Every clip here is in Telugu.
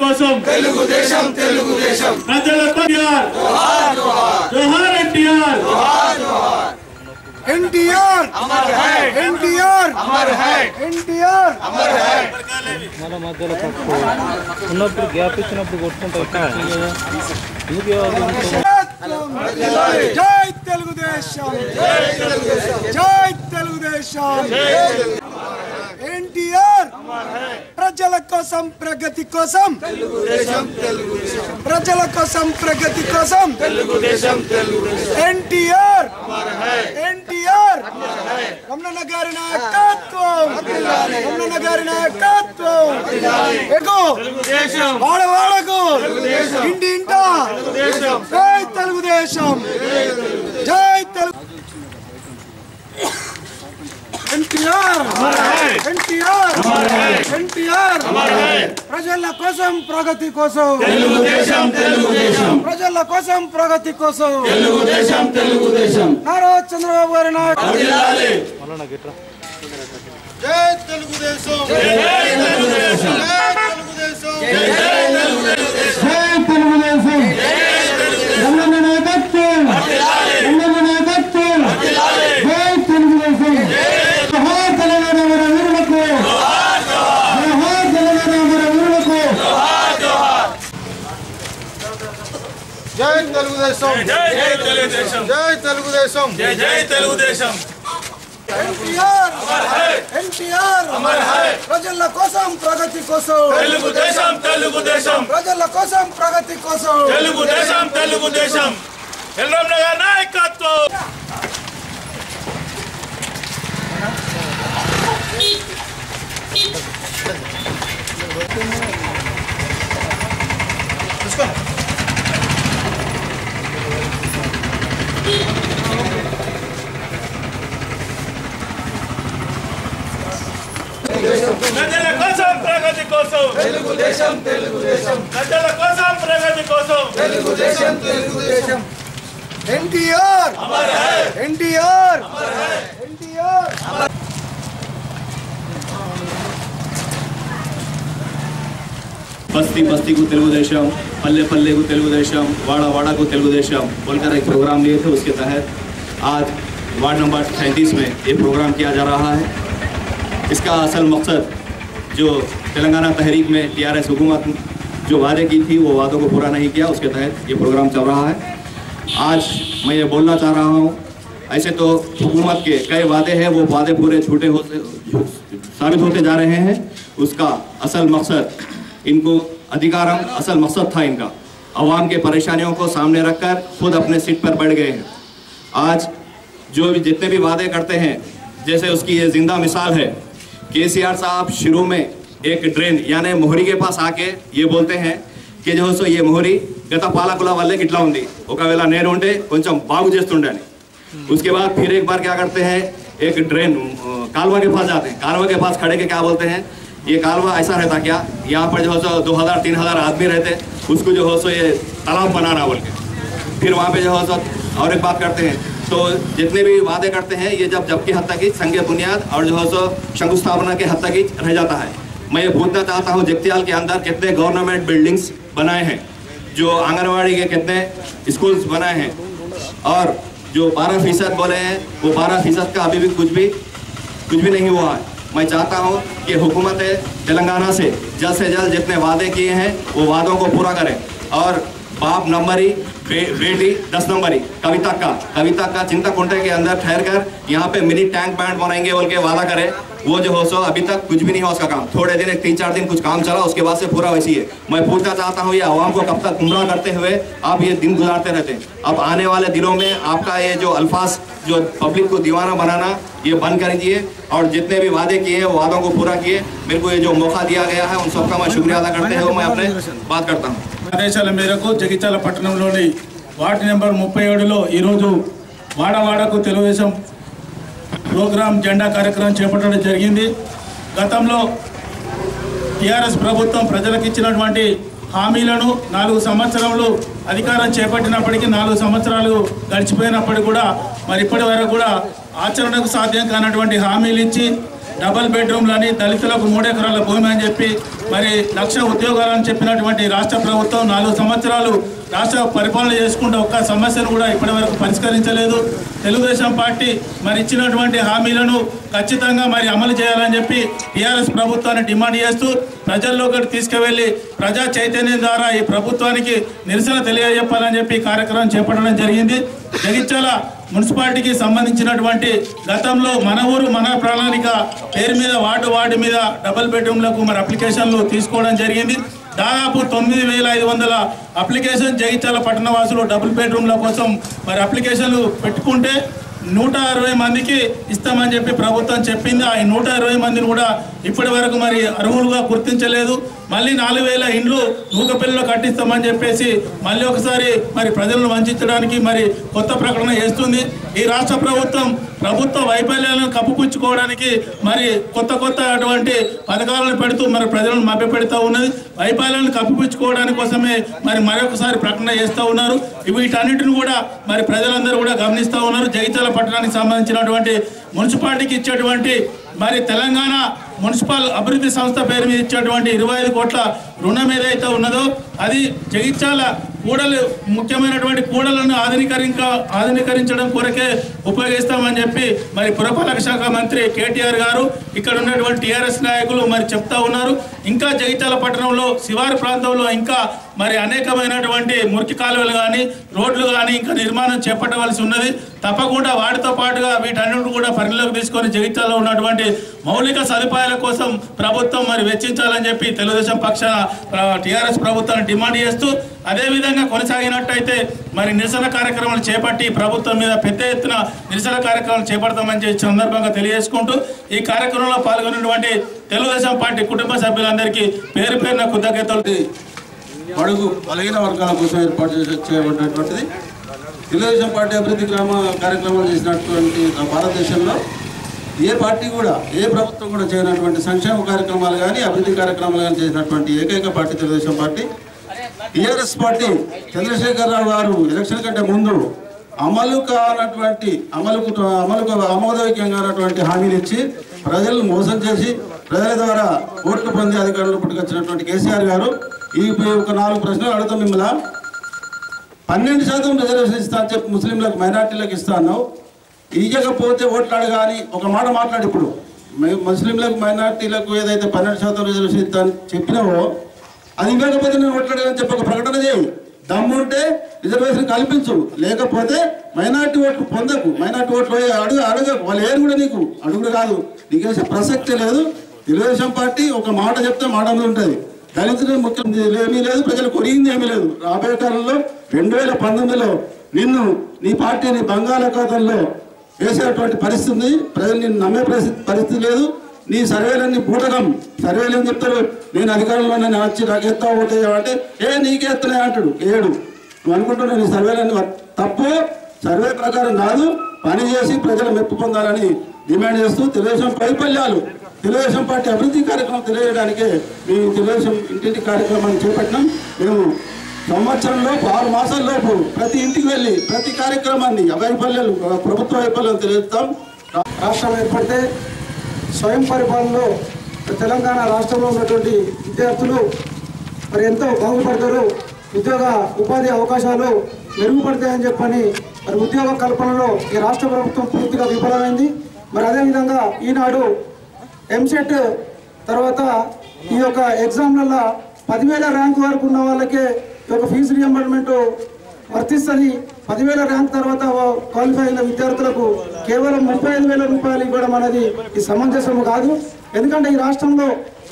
కోసం తెలుగుదేశం తెలుగుదేశం. ప్రజల కోసం జోహార్ ఎన్టీఆర్. ఎన్టీఆర్! ఎన్టీఆర్! ఎన్టీఆర్! మన మధ్యలో తక్కువ ఉన్నప్పుడు గ్యాప్ ఇచ్చినప్పుడు కొట్టుకుంటా వచ్చింది కదా ఎందుకు ఇవ్వాలి? జై తెలుగుదేశం! జై తెలుగుదేశం. ఎన్టీఆర్! ప్రజల కోసం ప్రగతి కోసం. ప్రజల కోసం ప్రగతి కోసం. ఎన్టీఆర్. ఎన్టీఆర్. రమణ గారి నాయకత్వం. రమణ గారి నాయకత్వం. ఎగో. వాడ వాడకు. ఇంటి ఇంట. జై తెలుగుదేశం. జై తెలుగు ఎన్టీఆర్! ఎన్టీఆర్! ఎన్టీఆర్! ప్రజల కోసం ప్రగతి కోసం! ప్రజల కోసం ప్రగతి కోసం! నారా చంద్రబాబు గారి జై తెలుగుదేశం! జై తెలుగుదేశం! జై తెలుగుదేశం రమణ నాయకత్వం రమణ నాయకత్వం జై తెలుగుదేశం జోహార్ తెలంగాణ మన వీరులకు జోహార్ తెలంగాణ మన వీరులకు జై తెలుగుదేశం జై తెలుగుదేశం జై తెలుగుదేశం జై జై తెలుగుదేశం ఎన్టీఆర్ ఎన్టీఆర్ ప్రజల కోసం ప్రగతి కోసం తెలుగుదేశం తెలుగుదేశం ప్రజల కోసం ప్రగతి కోసం తెలుగుదేశం తెలుగుదేశం ఎల్లం నగర్ నాయకత్వం ప్రజల కోసం తెలుగుదేశం తెలుగుదేశం ప్రజల కోసం ప్రగతి కోసం ఎన్టీఆర్ ఎన్టీఆర్ ఎన్టీఆర్ बस्ती बस्ती को तेलुगुदेशम पल्ले पल्ले को तेलुगुदेशम वाड़ा वाड़ा को तेलुगुदेशम बोलकर एक प्रोग्राम लिए थे उसके तहत आज वार्ड नंबर सैंतीस में ये प्रोग्राम किया जा रहा है इसका असल मकसद जो तेलंगाना तहरीक में टी टीआरएस हुकूमत जो वादे की थी, वो वादों को पूरा नहीं किया। उसके तहत ये प्रोग्राम चल रहा है। आज मैं ये बोलना चाह रहा हूँ, ऐसे तो हुकूमत के कई वादे हैं, वो वादे पूरे छूटे होते, साबित होते जा रहे हैं। उसका असल मकसद, इनको अधिकारम असल मकसद था इनका। अवाम के परेशानियों को सामने रखकर खुद अपने सीट पर बैठ गए हैं। आज जो भी, जितने भी वादे करते हैं, जैसे उसकी ये ज़िंदा मिसाल है के साहब शुरू में एक ड्रेन यानी मोहरी के पास आके ये बोलते हैं कि जो సో ये मोहरी గత పాలకుల వల్లే ఇట్లా ఉంది ఒకవేళ నేను ఉంటే కొంచెం బాగు చేస్తుండే అని उसके बाद फिर एक बार क्या करते हैं एक ड्रेन अ, कालवा के पास जाते हैं कालवा के पास खड़े के क्या बोलते हैं ये कालवा ऐसा रहता क्या यहाँ पर जो है सो दो हज़ार तीन हज़ार आदमी रहते उसको जो है सो ये तालाब बनाना बोल के फिर वहाँ पे जो है सो और एक बात करते हैं तो जितने भी वादे करते हैं ये जब जबकि हद तक ही संघ बुनियाद और जो है सो शंकुस्थापना के हद तक ही रह जाता है मैं ये पूछना चाहता हूँ, जगतियाल के अंदर कितने गवर्नमेंट बिल्डिंग्स बनाए हैं? जो आंगनवाड़ी के कितने स्कूल्स बनाए हैं? और जो 12 फ़ीसद बोले हैं, वो 12 फ़ीसद का अभी भी कुछ भी कुछ भी नहीं हुआ है। मैं चाहता हूँ कि हुकूमत तेलंगाना से जल्द से जल्द जितने वादे किए हैं, वो वादों को पूरा करें। और बाप नंबरी बेटी दस नंबरी, कविता का कविता का चिंता कुंटे के अंदर ठहर कर यहाँ पे मिनी टैंक बैंड बनाएँगे बोल के वादा करे। वो जो हो सो अभी तक कुछ भी नहीं हुआ उसका काम। थोड़े दिन, एक तीन चार दिन कुछ काम चला, उसके बाद से पूरा वैसी है मैं पूछना चाहता हूँ, ये आवाम को कब तक गुमराह करते हुए आप ये दिन गुजारते रहते हैं? अब आने वाले दिनों में आपका ये जो अल्फाज, जो पब्लिक को दीवाना बनाना, ये बंद कर दीजिए। और जितने भी वादे किए हैं वो वादों को पूरा किए। मेरे को ये जो मौका दिया गया है, उन सबका मैं शुक्रिया अदा करते हुए मैं अपने बात करता हूँ। ఆదేశాల మేరకు జగిత్యాల పట్టణంలోని వార్డు నెంబర్ ముప్పై ఏడులో ఈరోజు వాడవాడకు తెలుగుదేశం ప్రోగ్రాం జెండా కార్యక్రమం చేపట్టడం జరిగింది. గతంలో టీఆర్ఎస్ ప్రభుత్వం ప్రజలకు ఇచ్చినటువంటి హామీలను నాలుగు సంవత్సరములు అధికారం చేపట్టినప్పటికీ నాలుగు సంవత్సరాలు గడిచిపోయినప్పటికీ కూడా మరి ఇప్పటి వరకు కూడా ఆచరణకు సాధ్యం కానటువంటి హామీలు ఇచ్చి డబల్ బెడ్రూమ్లని దళితులకు మూడెకరాల భూమి అని చెప్పి మరి లక్ష ఉద్యోగాలని చెప్పినటువంటి రాష్ట్ర ప్రభుత్వం నాలుగు సంవత్సరాలు రాష్ట్ర పరిపాలన చేసుకుంటే ఒక్క సమస్యను కూడా ఇప్పటి వరకు పరిష్కరించలేదు. తెలుగుదేశం పార్టీ మరి ఇచ్చినటువంటి హామీలను ఖచ్చితంగా మరి అమలు చేయాలని చెప్పి టీఆర్ఎస్ ప్రభుత్వాన్ని డిమాండ్ చేస్తూ ప్రజల్లోకి తీసుకువెళ్ళి ప్రజా చైతన్యం ద్వారా ఈ ప్రభుత్వానికి నిరసన తెలియజెప్పాలని చెప్పి కార్యక్రమం చేపట్టడం జరిగింది. జగిత్యాల మున్సిపాలిటీకి సంబంధించినటువంటి గతంలో మన ఊరు మన ప్రణాళిక పేరు మీద వార్డు వార్డు మీద డబుల్ బెడ్రూమ్లకు మరి అప్లికేషన్లు తీసుకోవడం జరిగింది. దాదాపు తొమ్మిది వేల ఐదు వందల అప్లికేషన్ జగిత్యాల పట్టణ వాసులు డబుల్ బెడ్రూమ్ల కోసం మరి అప్లికేషన్లు పెట్టుకుంటే నూట అరవై మందికి ఇస్తామని చెప్పి ప్రభుత్వం చెప్పింది. ఆ నూట ఇరవై మందిని కూడా ఇప్పటి వరకు మరి అర్హులుగా గుర్తించలేదు. మళ్ళీ నాలుగు వేల ఇండ్లు నూకపల్లిలో కట్టిస్తామని చెప్పేసి మళ్ళీ ఒకసారి మరి ప్రజలను వంచడానికి మరి కొత్త ప్రకటన చేస్తుంది. ఈ రాష్ట్ర ప్రభుత్వం ప్రభుత్వ వైఫల్యాలను కప్పుపుచ్చుకోవడానికి మరి కొత్త కొత్త అటువంటి పథకాలను పెడుతూ మరి ప్రజలను మభ్యపెడుతూ ఉన్నది. వైఫల్యాలను కప్పిపుచ్చుకోవడానికి కోసమే మరి మరొకసారి ప్రకటన చేస్తూ ఉన్నారు. వీటన్నిటిని కూడా మరి ప్రజలందరూ కూడా గమనిస్తూ ఉన్నారు. జగిత్యాల పట్టణానికి సంబంధించినటువంటి మున్సిపాలిటీకి ఇచ్చేటువంటి మరి తెలంగాణ మున్సిపల్ అభివృద్ధి సంస్థ పేరు మీద ఇచ్చేటువంటి ఇరవై ఐదు కోట్ల రుణం ఏదైతే ఉన్నదో అది జగిత్యాల కూడలు ముఖ్యమైనటువంటి కూడలను ఆధునీకరించ ఆధునీకరించడం కొరకే ఉపయోగిస్తామని చెప్పి మరి పురపాలక శాఖ మంత్రి కేటీఆర్ గారు ఇక్కడ ఉన్నటువంటి టీఆర్ఎస్ నాయకులు మరి చెప్తా ఉన్నారు. ఇంకా జగిత్యాల పట్టణంలో శివారు ప్రాంతంలో ఇంకా మరి అనేకమైనటువంటి మురికి కాలువలు కానీ రోడ్లు కానీ ఇంకా నిర్మాణం చేపట్టవలసి ఉన్నది. తప్పకుండా వాటితో పాటుగా వీటన్నిటి కూడా పరిగణలోకి తీసుకొని జగిత్యాలలో ఉన్నటువంటి మౌలిక సదుపాయాల కోసం ప్రభుత్వం మరి వెచ్చించాలని చెప్పి తెలుగుదేశం పక్షాన టీఆర్ఎస్ ప్రభుత్వాన్ని డిమాండ్ చేస్తూ అదేవిధంగా కొనసాగినట్టయితే మరి నిరసన కార్యక్రమాలు చేపట్టి ప్రభుత్వం మీద పెద్ద ఎత్తున నిరసన కార్యక్రమాలు చేపడతామని చెప్పి సందర్భంగా తెలియజేసుకుంటూ ఈ కార్యక్రమంలో పాల్గొన్నటువంటి తెలుగుదేశం పార్టీ కుటుంబ సభ్యులందరికీ పేరు పేరున కృతజ్ఞతలు. పడుగు బలహీన వర్గాల కోసం ఏర్పాటు చేయబడినటువంటిది. తెలుగుదేశం పార్టీ అభివృద్ధి గ్రామ కార్యక్రమాలు చేసినటువంటి భారతదేశంలో ఏ పార్టీ కూడా ఏ ప్రభుత్వం కూడా చేయనటువంటి సంక్షేమ కార్యక్రమాలు కానీ అభివృద్ధి కార్యక్రమాలు కానీ చేసినటువంటి ఏకైక party Telugu Desam party. TRS party Chandrasekhara Rao గారు ఎలక్షన్ కంటే ముందు అమలు కానటువంటి అమలుకు అమలుకు ఆమోదయోగ్యం కానటువంటి హామీలు ఇచ్చి ప్రజలను మోసం చేసి ప్రజల ద్వారా ఓట్లు పొంది అధికారంలో పుట్టుకొచ్చినటువంటి కేసీఆర్ గారు. ఈ ఒక నాలుగు ప్రశ్నలు అడుగుతాం మిమ్మల్ని. పన్నెండు శాతం రిజర్వేషన్ ఇస్తా అని చెప్పి ముస్లింలకు మైనార్టీలకు ఇస్తాను ఇయ్యకపోతే ఓట్లు అడగాని ఒక మాట మాట్లాడి ఇప్పుడు. ముస్లింలకు మైనార్టీలకు ఏదైతే పన్నెండు శాతం రిజర్వేషన్ ఇస్తా అని చెప్పినావో అది ఇవ్వకపోతే నేను ఓట్లు చెప్పి ఒక ప్రకటన చేయి. దమ్ముంటే రిజర్వేషన్ కల్పించు. లేకపోతే మైనార్టీ ఓట్లు పొందకు. మైనార్టీ ఓట్లు అడుగు అడగకు వాళ్ళు ఏరు కూడా నీకు. అడుగుడు కాదు. నీకు వేసే ప్రసక్తే లేదు. తెలుగుదేశం పార్టీ ఒక మాట చెప్తే మాట మీద ఉంటుంది. దళితులు ముఖ్యం ఏమీ లేదు ప్రజలు కొరిగింది ఏమీ లేదు. రాబోయే కాలంలో రెండు వేల పంతొమ్మిదిలో నిన్ను నీ పార్టీని బంగాళాఖాతంలో వేసేటువంటి పరిస్థితి ప్రజలు నిన్ను నమ్మే పరిస్థితి పరిస్థితి లేదు. నీ సర్వేలన్నీ బూటకం. సర్వేలు ఏం చెప్తారు? నేను అధికారంలో నేను వచ్చి నాకు ఎత్తా ఓటేయా అంటే ఏ నీకే ఎత్తున్నాయి అంటాడు ఏడు. నువ్వు అనుకుంటున్నావు నీ సర్వేలన్నీ తప్పు. సర్వే ప్రకారం కాదు పని చేసి ప్రజలు మెప్పు పొందాలని డిమాండ్ చేస్తూ తెలుగుదేశం వైఫల్యాలు తెలుగుదేశం పార్టీ అభివృద్ధి కార్యక్రమం తెలియజేయడానికే మేము తెలుగుదేశం ఇంటింటి కార్యక్రమాన్ని చేపట్టినాం. మేము సంవత్సరంలో ఆరు మాసాల్లోపు ప్రతి ఇంటికి వెళ్ళి ప్రతి కార్యక్రమాన్ని వైఫల్యాలు ప్రభుత్వ వైఫల్యాలు తెలియజేస్తాం. రాష్ట్రం ఏర్పడితే స్వయం పరిపాలనలో తెలంగాణ రాష్ట్రంలో ఉన్నటువంటి విద్యార్థులు మరి ఎంతో బాగుపడతారు. ఉద్యోగ ఉపాధి అవకాశాలు మెరుగుపడతాయని చెప్పని మరి ఉద్యోగ కల్పనలో ఈ రాష్ట్ర ప్రభుత్వం పూర్తిగా విఫలమైంది. మరి అదేవిధంగా ఈనాడు ఎంసెట్ తర్వాత ఈ యొక్క ఎగ్జామ్లలో పదివేల ర్యాంక్ వరకు ఉన్న వాళ్ళకే ఈ యొక్క ఫీజు రియంబర్మెంట్ వర్తిస్తుంది. పదివేల ర్యాంక్ తర్వాత క్వాలిఫై అయిన విద్యార్థులకు కేవలం ముప్పై ఐదు వేల రూపాయలు ఇవ్వడం అనేది ఈ సమంజసము కాదు. ఎందుకంటే ఈ రాష్ట్రంలో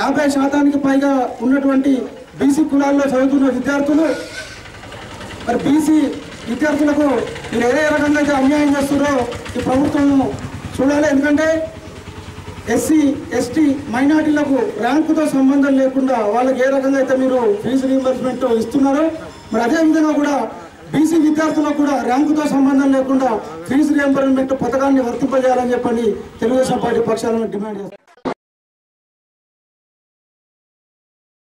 యాభై శాతానికి పైగా ఉన్నటువంటి బీసీ కులాల్లో చదువుతున్న విద్యార్థులు మరి బీసీ విద్యార్థులకు మీరు ఏ రకంగా అయితే అన్యాయం చేస్తున్నారో ఈ ప్రభుత్వం చూడాలి. ఎందుకంటే ఎస్సీ ఎస్టీ మైనార్టీలకు ర్యాంకుతో సంబంధం లేకుండా వాళ్ళకి ఏ రకంగా అయితే మీరు ఫీజు రీంబర్స్మెంట్ ఇస్తున్నారో మరి అదే విధంగా కూడా బీసీ విద్యార్థులకు కూడా ర్యాంకుతో సంబంధం లేకుండా ఫీజు రియంబర్మెంట్ పథకాన్ని వర్తింపజేయాలని చెప్పని తెలుగుదేశం పార్టీ పక్షాలను డిమాండ్ చేస్తారు